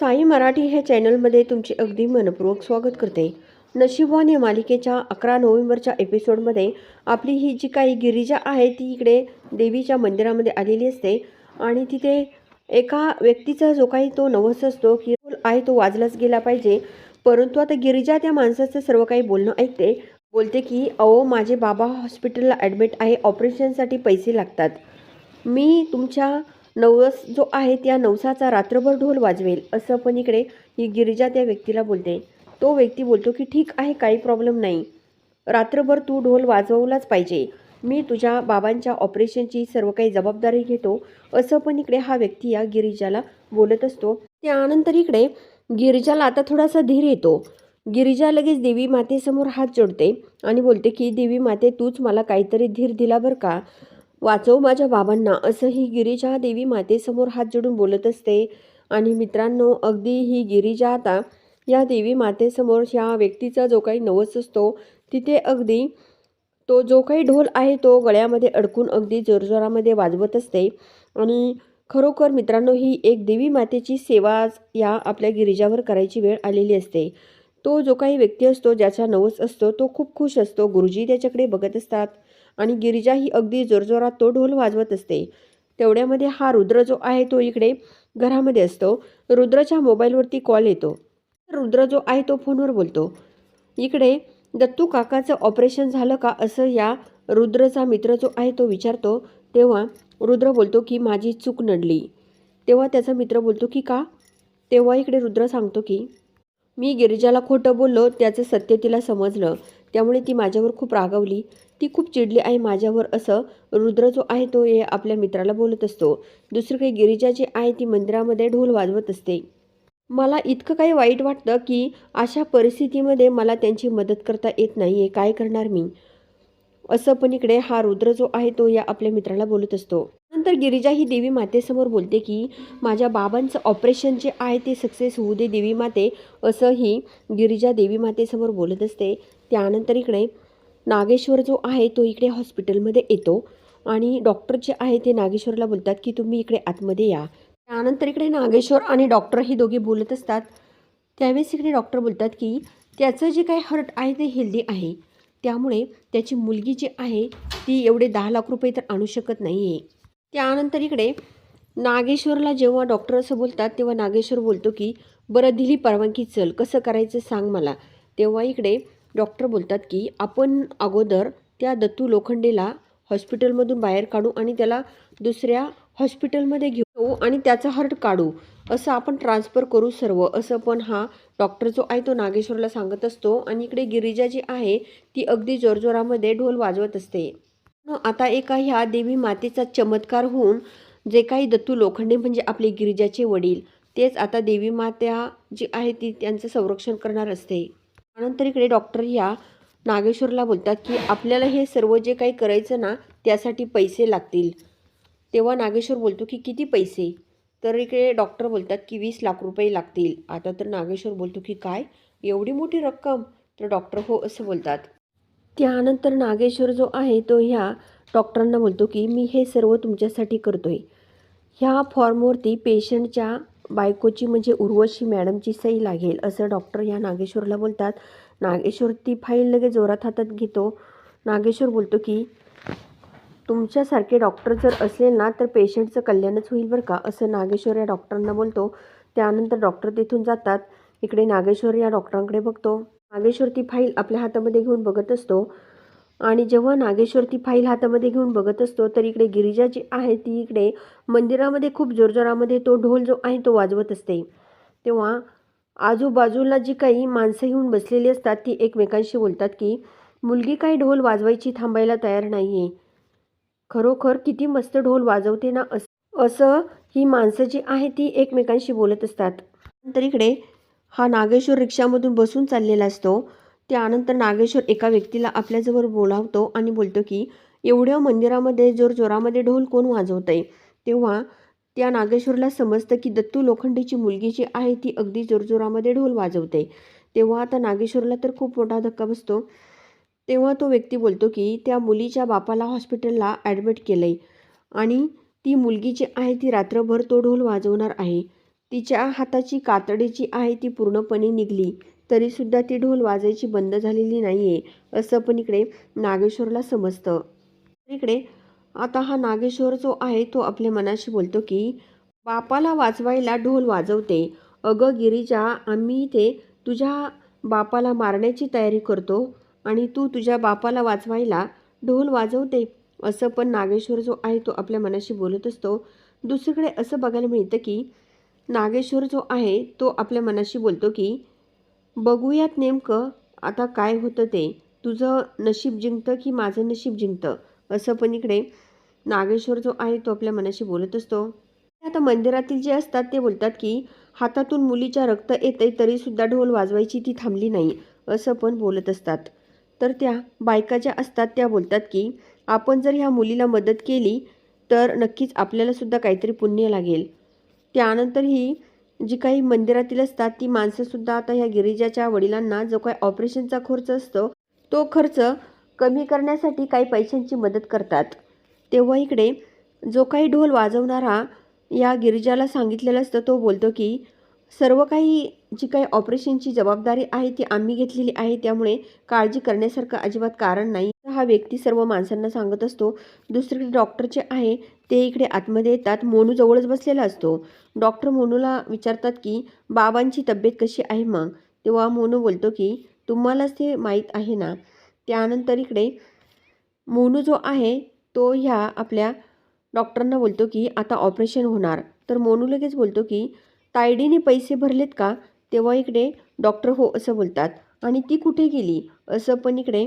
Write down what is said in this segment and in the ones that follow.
साई मराठी ह्या चॅनलमध्ये तुमचे अगदी मनपूर्वक स्वागत करते. नशीबवान या मालिकेच्या अकरा नोव्हेंबरच्या एपिसोडमध्ये आपली ही जी काही गिरिजा आहे ती इकडे देवीच्या मंदिरामध्ये आलेली असते आणि तिथे एका व्यक्तीचा जो काही तो नवस असतो की आहे तो वाजलाच गेला पाहिजे. परंतु आता गिरिजा त्या माणसाचं सर्व काही बोलणं ऐकते. बोलते की अहो माझे बाबा हॉस्पिटलला ॲडमिट आहे ऑपरेशनसाठी पैसे लागतात. मी तुमच्या नवस जो आहे त्या नवसाचा रात्रभर ढोल वाजवेल असं पण इकडे ही गिरिजा त्या व्यक्तीला बोलते. तो व्यक्ती बोलतो की ठीक आहे काही प्रॉब्लेम नाही. रात्रभर तू ढोल वाजवलाच पाहिजे. मी तुझ्या बाबांच्या ऑपरेशनची सर्व काही जबाबदारी घेतो. असं पण इकडे हा व्यक्ती या गिरिजाला बोलत असतो. त्यानंतर इकडे गिरिजाला आता थोडासा धीर येतो. गिरिजा लगेच देवी मातेसमोर हात जोडते आणि बोलते की देवी माते तूच मला काहीतरी धीर दिला बरं का? वाचव माझ्या बाबांना असं ही गिरिजा देवी मातेसमोर हात जोडून बोलत असते. आणि मित्रांनो अगदी ही गिरिजा आता या देवी मातेसमोर ह्या व्यक्तीचा जो काही नवस असतो तिथे अगदी तो जो काही ढोल आहे तो गळ्यामध्ये अडकून अगदी जोरजोरामध्ये वाजवत असते. आणि खरोखर मित्रांनो ही एक देवी मातेची सेवा या आपल्या गिरिजावर करायची वेळ आलेली असते. तो जो काही व्यक्ती असतो ज्याचा नवस असतो तो खूप खुश असतो. गुरुजी त्याच्याकडे बघत असतात. आणि गिरिजा ही अगदी जोरजोरात तो ढोल वाजवत असते. तेवढ्यामध्ये हा रुद्र जो आहे तो इकडे घरामध्ये असतो. रुद्रच्या मोबाईलवरती कॉल येतो. रुद्र जो आहे तो फोनवर बोलतो. इकडे दत्तू काकाचं ऑपरेशन झालं का? असं या रुद्रचा मित्र जो आहे तो विचारतो. तेव्हा रुद्र बोलतो की माझी चूक नडली. तेव्हा त्याचा मित्र बोलतो की का? तेव्हा इकडे रुद्र सांगतो की मी गिरिजाला खोटं बोललो त्याचं सत्य तिला समजलं. त्यामुळे ती माझ्यावर खूप रागवली. ती खूप चिडली आहे माझ्यावर असं रुद्र जो आहे तो हे आपल्या मित्राला बोलत असतो. दुसरीकडे गिरिजा जी आहे ती मंदिरामध्ये ढोल वाजवत असते. मला इतकं काही वाईट वाटतं की अशा परिस्थितीमध्ये मला त्यांची मदत करता येत नाही. आहे काय करणार मी? असं पण इकडे हा रुद्र जो आहे तो या आपल्या मित्राला बोलत असतो. नंतर गिरिजा ही देवी मातेसमोर बोलते की माझ्या बाबांचं ऑपरेशन जे आहे ते सक्सेस होऊ दे देवी माते असं ही गिरिजा देवी मातेसमोर बोलत असते. त्यानंतर इकडे नागेश्वर जो आहे तो इकडे हॉस्पिटलमध्ये येतो. आणि डॉक्टर जे आहे ते नागेश्वरला बोलतात की तुम्ही इकडे आतमध्ये या. त्यानंतर इकडे नागेश्वर आणि डॉक्टर हे दोघे बोलत असतात. त्यावेळेस इकडे डॉक्टर बोलतात की त्याचं जे काही हर्ट आहे ते हेल्दी आहे. त्यामुळे त्याची मुलगी जी आहे ती एवढे दहा लाख रुपये तर आणू शकत नाही आहे त्यानंतर इकडे नागेश्वरला जेव्हा डॉक्टर असं बोलतात तेव्हा नागेश्वर बोलतो की बरं दिली परवानगी चल. कसं करायचं सांग मला. तेव्हा इकडे डॉक्टर बोलतात की आपण अगोदर त्या दत्तू लोखंडेला हॉस्पिटलमधून बाहेर काढू आणि त्याला दुसऱ्या हॉस्पिटलमध्ये घेऊ आणि त्याचा हर्ट काढू. असं आपण ट्रान्सफर करू सर्व असं पण हा डॉक्टर जो आहे तो नागेश्वरला सांगत असतो आणि इकडे गिरिजा जी आहे ती अगदी जोरजोरामध्ये ढोल वाजवत असते. आता एका ह्या देवी मातेचा चमत्कार होऊन जे काही दत्तू लोखंडे म्हणजे आपले गिरिजाचे वडील तेच आता देवी मात्या जी आहे ती त्यांचं संरक्षण करणार असते. त्यानंतर इकडे डॉक्टर ह्या नागेश्वरला बोलतात की आपल्याला हे सर्व जे काही करायचं ना त्यासाठी पैसे लागतील. तेव्हा नागेश्वर बोलतो की किती पैसे? तर इकडे डॉक्टर बोलतात की वीस लाख रुपये लागतील. आता तर नागेश्वर बोलतो की काय? एवढी मोठी रक्कम? तर डॉक्टर हो असं बोलतात. त्यानंतर नागेश्वर जो आहे तो ह्या डॉक्टरांना बोलतो की मी हे सर्व तुमच्यासाठी करतो आहे ह्या फॉर्मवरती पेशंटच्या बायकोची म्हणजे उर्वशी मॅडमची सही लागेल असं डॉक्टर ह्या नागेश्वरला बोलतात. नागेश्वर ती फाईल लगेच जोरात हातात घेतो. नागेश्वर बोलतो की तुमच्यासारखे डॉक्टर जर असेल ना तर पेशंटचं कल्याणच होईल बरं का? असं नागेश्वर या डॉक्टरांना बोलतो. त्यानंतर डॉक्टर तिथून जातात. इकडे नागेश्वर या डॉक्टरांकडे बघतो. नागेश्वर ती फाईल आपल्या हातामध्ये घेऊन बघत असतो. आणि जेव्हा नागेश्वर ती फाईल हातामध्ये घेऊन बघत असतो तर इकडे गिरिजा जी आहे ती इकडे मंदिरामध्ये खूप जोरजोरामध्ये तो ढोल जो आहे तो वाजवत असते. तेव्हा आजूबाजूला जी काही माणसं येऊन बसलेली असतात ती एकमेकांशी बोलतात की मुलगी काही ढोल वाजवायची थांबायला तयार नाही आहे खरोखर किती मस्त ढोल वाजवते ना असं असं ही माणसं जी आहे ती एकमेकांशी बोलत असतात. नंतर इकडे हा नागेश्वर रिक्षामधून बसून चाललेला असतो. त्यानंतर नागेश्वर एका व्यक्तीला आपल्याजवळ बोलावतो आणि बोलतो की एवढ्या मंदिरामध्ये जोर जोरामध्ये ढोल कोण वाजवत आहे तेव्हा त्या नागेश्वरला समजतं की दत्तू लोखंडेची मुलगी जी आहे ती अगदी जोरजोरामध्ये ढोल वाजवते. तेव्हा आता नागेश्वरला तर खूप मोठा धक्का बसतो. तेव्हा तो व्यक्ती बोलतो की त्या मुलीच्या बापाला हॉस्पिटलला ॲडमिट केलं आहे आणि ती मुलगी जी आहे ती रात्रभर तो ढोल वाजवणार आहे. तिच्या हाताची कातडी जी आहे ती पूर्णपणे निघली. तरीसुद्धा ती ढोल वाजायची बंद झालेली नाही आहे असं पण इकडे नागेश्वरला समजतं. इकडे आता हा नागेश्वर जो आहे तो आपल्या मनाशी बोलतो की बापाला वाजवायला ढोल वाजवते. अगं गिरीजा आम्ही इथे तुझ्या बापाला मारण्याची तयारी करतो आणि तू तुझ्या बापाला वाजवायला ढोल वाजवते. असं पण नागेश्वर जो आहे तो आपल्या मनाशी बोलत असतो. दुसरीकडे असं बघायला मिळतं की नागेश्वर जो आहे तो आपल्या मनाशी बोलतो की बघूयात नेमकं आता काय होतं ते. तुझं नशीब जिंकतं की माझं नशीब जिंकतं? असं पण इकडे नागेश्वर जो आहे तो आपल्या मनाशी बोलत असतो. आता मंदिरातील जे असतात ते बोलतात की हातातून मुलीच्या रक्त येते तरीसुद्धा ढोल वाजवायची ती थांबली नाही असं पण बोलत असतात. तर त्या बायका ज्या असतात त्या बोलतात की आपण जर ह्या मुलीला मदत केली तर नक्कीच आपल्यालासुद्धा काहीतरी पुण्य लागेल. त्यानंतर ही जी काही मंदिरातील असतात ती माणसंसुद्धा आता ह्या गिरिजाच्या वडिलांना जो काही ऑपरेशनचा खर्च असतो तो खर्च कमी करण्यासाठी काही पैशांची मदत करतात. तेव्हा इकडे जो काही ढोल वाजवणारा या गिरिजाला सांगितलेलं असतं तो बोलतो की सर्व काही जी काही ऑपरेशनची जबाबदारी आहे ती आम्ही घेतलेली आहे त्यामुळे काळजी करण्यासारखं अजिबात कारण नाही. हा व्यक्ती सर्व माणसांना सांगत असतो दुसरीकडे डॉक्टर जे आहे ते इकडे आतमध्ये येतात मोनू जवळच बसलेला असतो. डॉक्टर मोनूला विचारतात की बाबांची तब्येत कशी आहे मग? तेव्हा मोनू बोलतो की तुम्हालाच ते माहीत आहे ना. त्यानंतर इकडे मोनू जो आहे तो ह्या आपल्या डॉक्टरांना बोलतो की आता ऑपरेशन होणार. तर मोनू लगेच बोलतो की तायडीने पैसे भरलेत का? तेव्हा इकडे डॉक्टर हो असं बोलतात. आणि ती कुठे गेली? असं पण इकडे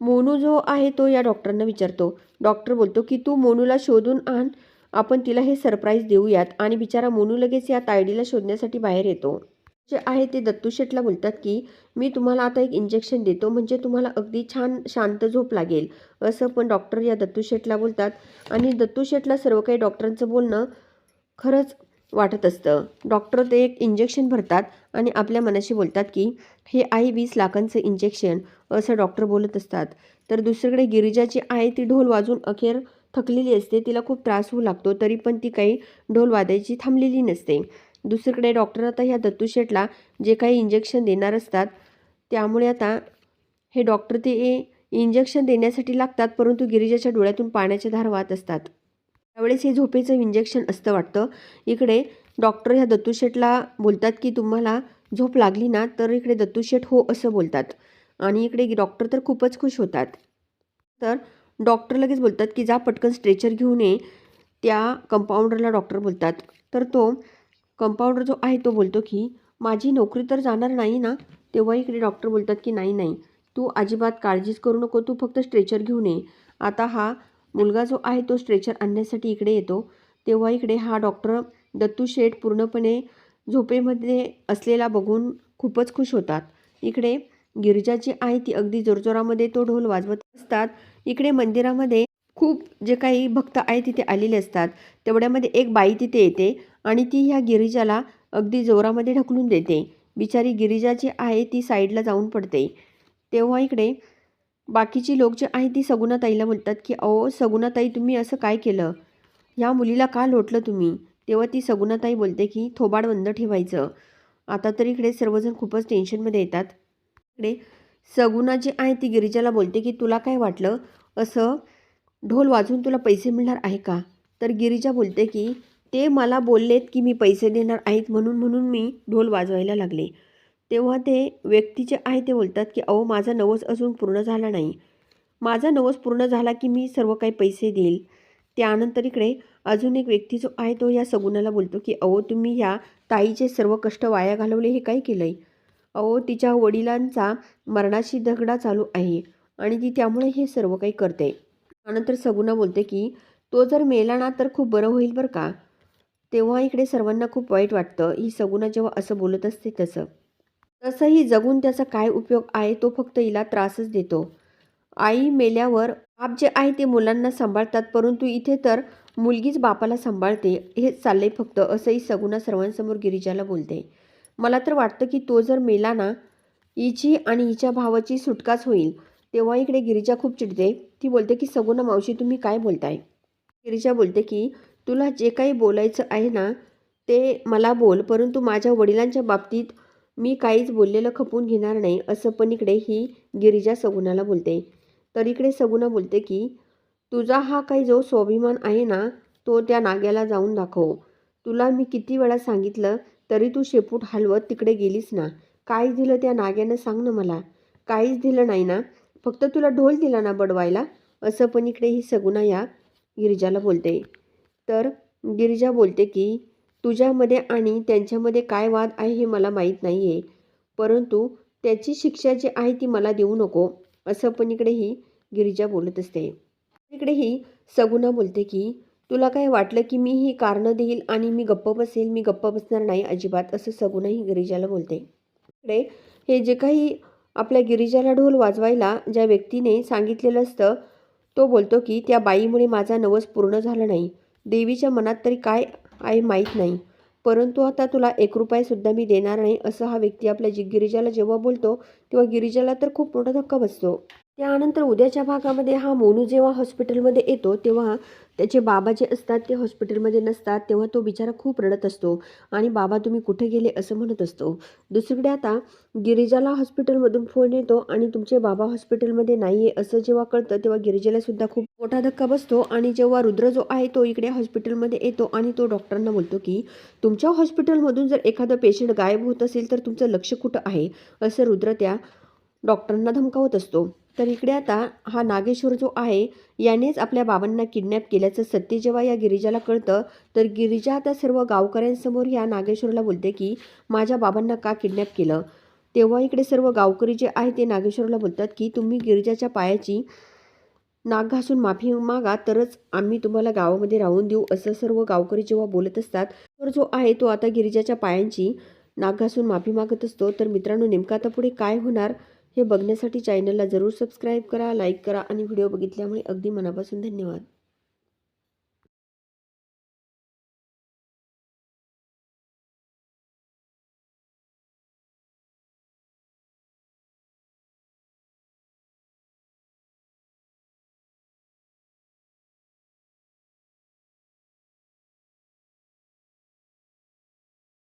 मोनू जो आहे तो या डॉक्टरांना विचारतो. डॉक्टर बोलतो की तू मोनूला शोधून आण. आपण तिला हे सरप्राईज देऊयात आणि बिचारा मोनू लगेच या तायडीला शोधण्यासाठी बाहेर येतो. जे आहे ते दत्तू शेटला बोलतात की मी तुम्हाला आता एक इंजेक्शन देतो. म्हणजे तुम्हाला अगदी छान शांत झोप लागेल. असं पण डॉक्टर या दत्तू शेटला बोलतात. आणि दत्तू शेटला सर्व काही डॉक्टरांचं बोलणं खरंच वाटत असतं. डॉक्टर ते एक इंजेक्शन भरतात आणि आपल्या मनाशी बोलतात की हे आहे वीस लाखांचं इंजेक्शन असं डॉक्टर बोलत असतात. तर दुसरीकडे गिरिजाची आहे ती ढोल वाजून अखेर थकलेली असते. तिला खूप त्रास होऊ लागतो तरी पण ती काही ढोल वाजायची थांबलेली नसते. दुसरीकडे डॉक्टर आता ह्या दत्तू शेटला जे काही इंजेक्शन देणार असतात त्यामुळे आता हे डॉक्टर ते इंजेक्शन देण्यासाठी लागतात परंतु गिरिजाच्या डोळ्यातून पाण्याच्या धार वाहत असतात. त्यावेळेस हे झोपेचं इंजेक्शन असतं वाटतं. इकडे डॉक्टर ह्या दत्तूशेठला बोलतात की तुम्हाला झोप लागली ना तर इकडे दत्तू हो असं बोलतात. आणि इकडे डॉक्टर तर खूपच खुश होतात. तर डॉक्टर लगेच बोलतात की जा पटकन स्ट्रेचर घेऊन ये. त्या कंपाऊंडरला डॉक्टर बोलतात. तर तो कंपाऊंडर जो आहे तो बोलतो की माझी नोकरी तर जाणार नाही ना? तेव्हा इकडे डॉक्टर बोलतात की नाही नाही. तू अजिबात काळजीच करू नको. तू फक्त स्ट्रेचर घेऊन ये. आता हा मुलगा जो आहे तो स्ट्रेचर आणण्यासाठी इकडे येतो. तेव्हा इकडे हा डॉक्टर दत्तू शेठ पूर्णपणे झोपेमध्ये असलेला बघून खूपच खुश होतात. इकडे गिरिजाची आहे ती अगदी जोरजोरामध्ये तो ढोल वाजवत असतात. इकडे मंदिरामध्ये खूप जे काही भक्त आहे तिथे आलेले असतात. तेवढ्यामध्ये एक बाई तिथे येते आणि ती ह्या गिरिजाला अगदी जोरामध्ये ढकलून देते. बिचारी गिरिजा जी आहे ती साईडला जाऊन पडते. तेव्हा इकडे बाकीची लोक जे आहे ती सगुणाताईला बोलतात की अहो सगुणाताई तुम्ही असं काय केलं? या मुलीला का लोटलं तुम्ही? तेव्हा ती सगुणाताई बोलते की थोबाड बंद ठेवायचं. आता तर इकडे सर्वजण खूपच टेन्शनमध्ये येतात. इकडे सगुणा जी आहे ती गिरिजाला बोलते की तुला काय वाटलं? असं ढोल वाजवून तुला पैसे मिळणार आहे का? तर गिरिजा बोलते की ते मला बोललेत की मी पैसे देणार आहेत म्हणून म्हणून मी ढोल वाजवायला लागले. तेव्हा ते व्यक्ती जे आहे ते बोलतात की अहो माझा नवस अजून पूर्ण झाला नाही. माझा नवस पूर्ण झाला की मी सर्व काही पैसे देईल. त्यानंतर इकडे अजून एक व्यक्ती जो आहे तो या सगुणाला बोलतो की अहो तुम्ही ह्या ताईचे सर्व कष्ट वाया घालवले हे काय केलं आहे अहो तिच्या वडिलांचा मरणाशी दगडा चालू आहे आणि ती त्यामुळे हे सर्व काही करते. त्यानंतर सगुणा बोलते की तो जर मेला ना तर खूप बरं होईल बरं का? तेव्हा इकडे सर्वांना खूप वाईट वाटतं. ही सगुणा जेव्हा असं बोलत असते तसं. तसंही जगून त्याचा काय उपयोग आहे तो फक्त हिला त्रासच देतो. आई मेल्यावर बाप जे आहे ते मुलांना सांभाळतात परंतु इथे तर मुलगीच बापाला सांभाळते हेच चाललंय फक्त असंही सगुणा सर्वांसमोर गिरिजाला बोलते. मला तर वाटतं की तो जर मेला ना हिची आणि हिच्या भावाची सुटकाच होईल. तेव्हा इकडे गिरिजा खूप चिडते. ती बोलते की सगुणा मावशी तुम्ही काय बोलताय? गिरिजा बोलते की तुला जे काही बोलायचं आहे ना ते मला बोल परंतु माझ्या वडिलांच्या बाबतीत मी काहीच बोललेलं खपून घेणार नाही असं पण इकडे ही गिरिजा सगुणाला बोलते. तर इकडे सगुणा बोलते की तुझा हा काही जो स्वाभिमान आहे ना तो त्या नाग्याला जाऊन दाखव. तुला मी किती वेळा सांगितलं तरी तू शेपूट हलवत तिकडे गेलीस ना. काय दिलं त्या नाग्यानं सांग ना मला. काहीच दिलं नाही ना. फक्त तुला ढोल दिला ना बडवायला असं पण इकडे ही सगुणा या गिरिजाला बोलते. तर गिरिजा बोलते की तुझ्यामध्ये आणि त्यांच्यामध्ये काय वाद आहे हे मला माहीत नाही आहे परंतु त्याची शिक्षा जी आहे ती मला देऊ नको असं पण गिरिजा बोलत असते. इकडेही सगुना सगुणा बोलते की तुला काय वाटलं की मी ही कारणं देईल आणि मी गप्प बसेल? मी गप्प बसणार नाही अजिबात असं सगुनाही गिरिजाला बोलते. इकडे हे जे काही आपल्या गिरिजाला ढोल वाजवायला ज्या व्यक्तीने सांगितलेलं असतं तो बोलतो की त्या बाईमुळे माझा नवस पूर्ण झाला नाही. देवीच्या मनात तरी काय आहे माहीत नाही. परंतु आता तुला एक रुपयासुद्धा मी देणार नाही असं हा व्यक्ती आपल्या जी गिरिजाला जेव्हा बोलतो तेव्हा गिरिजाला तर खूप मोठा धक्का बसतो. त्यानंतर उद्याच्या भागामध्ये हा मोनू जेव्हा हॉस्पिटलमध्ये येतो तेव्हा त्याचे बाबा जे असतात ते हॉस्पिटलमध्ये नसतात तेव्हा तो बिचारा खूप रडत असतो आणि बाबा तुम्ही कुठे गेले असं म्हणत असतो. दुसरीकडे आता गिरिजाला हॉस्पिटलमधून फोन येतो आणि तुमचे बाबा हॉस्पिटलमध्ये नाही आहे असं जेव्हा कळतं तेव्हा गिरिजाला सुद्धा खूप मोठा धक्का बसतो आणि जेव्हा रुद्र जो आहे तो इकडे हॉस्पिटलमध्ये येतो आणि तो डॉक्टरांना बोलतो की तुमच्या हॉस्पिटलमधून जर एखादं पेशंट गायब होत असेल तर तुमचं लक्ष कुठं आहे? असं रुद्र त्या डॉक्टरांना धमकावत असतो. तर इकडे आता हा नागेश्वर जो आहे यानेच आपल्या बाबांना किडनॅप केल्याचं सत्य जेव्हा या गिरिजाला कळतं तर गिरिजा आता सर्व गावकऱ्यांसमोर या नागेश्वरला बोलते की माझ्या बाबांना का किडनॅप केलं? तेव्हा इकडे सर्व गावकरी जे आहे ते नागेश्वरला बोलतात की तुम्ही गिरिजाच्या पायाची नाक घासून माफी मागा तरच आम्ही तुम्हाला गावामध्ये राहून देऊ असं सर्व गावकरी जेव्हा बोलत असतात तर जो आहे तो आता गिरिजाच्या पायांची नाक घासून माफी मागत असतो. तर मित्रांनो नेमका आता पुढे काय होणार हे बघण्यासाठी चॅनलला जरूर सबस्क्राईब करा लाईक करा आणि व्हिडिओ बघितल्यामुळे अगदी मनापासून धन्यवाद.